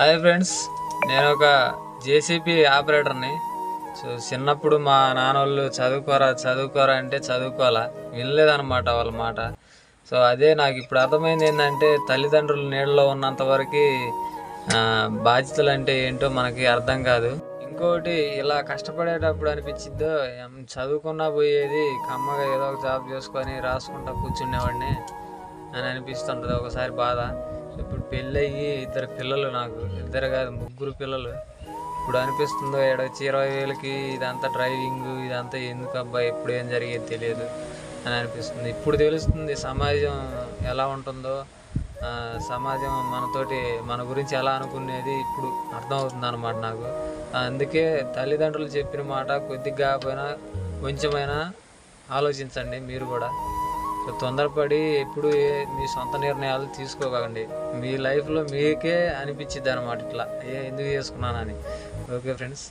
Hi friends నేను ఒక JCB ఆపరేటర్ని. సో చిన్నప్పుడు మా నాన్న వాళ్ళు చదువుకోరా చదువుకోరా అంటే చదువుకోవాలా? వినలేదన్నమాట వాళ్ళ మాట. సో అదే నాకు ఇప్పుడు అర్థమైంది ఏంటంటే తల్లిదండ్రులు నీళ్ళలో ఉన్నంత వరకు బాధ్యతలు అంటే ఏంటో మనకి అర్థం కాదు. ఇంకోటి ఇలా కష్టపడేటప్పుడు అనిపించిద్దో చదువుకున్నా పోయేది కమ్మగా ఏదో ఒక జాబ్ చేసుకొని రాసుకుంటా కూర్చునేవాడిని అని అనిపిస్తుంటుంది ఒకసారి బాధ. ఇప్పుడు పెళ్ళయ్యి ఇద్దరు పిల్లలు నాకు. ఇద్దరు కాదు ముగ్గురు పిల్లలు. ఇప్పుడు అనిపిస్తుందో ఏడొచ్చి ఇరవై వేలకి ఇదంతా డ్రైవింగ్ ఇదంతా ఎందుకు అబ్బాయి ఎప్పుడు ఏం జరిగేది తెలియదు అని అనిపిస్తుంది. ఇప్పుడు తెలుస్తుంది సమాజం ఎలా ఉంటుందో సమాజం మనతోటి మన గురించి ఎలా అనుకునేది ఇప్పుడు అర్థమవుతుంది అనమాట నాకు. అందుకే తల్లిదండ్రులు చెప్పిన మాట కొద్దిగా కాకపోయినా కొంచెమైనా ఆలోచించండి మీరు కూడా. తొందరపడి ఎప్పుడు మీ సొంత నిర్ణయాలు తీసుకోకండి. మీ లైఫ్లో మీకే అనిపించిద్ది అనమాట ఇట్లా. ఏ ఎందుకు చేసుకున్నానని. Okay friends.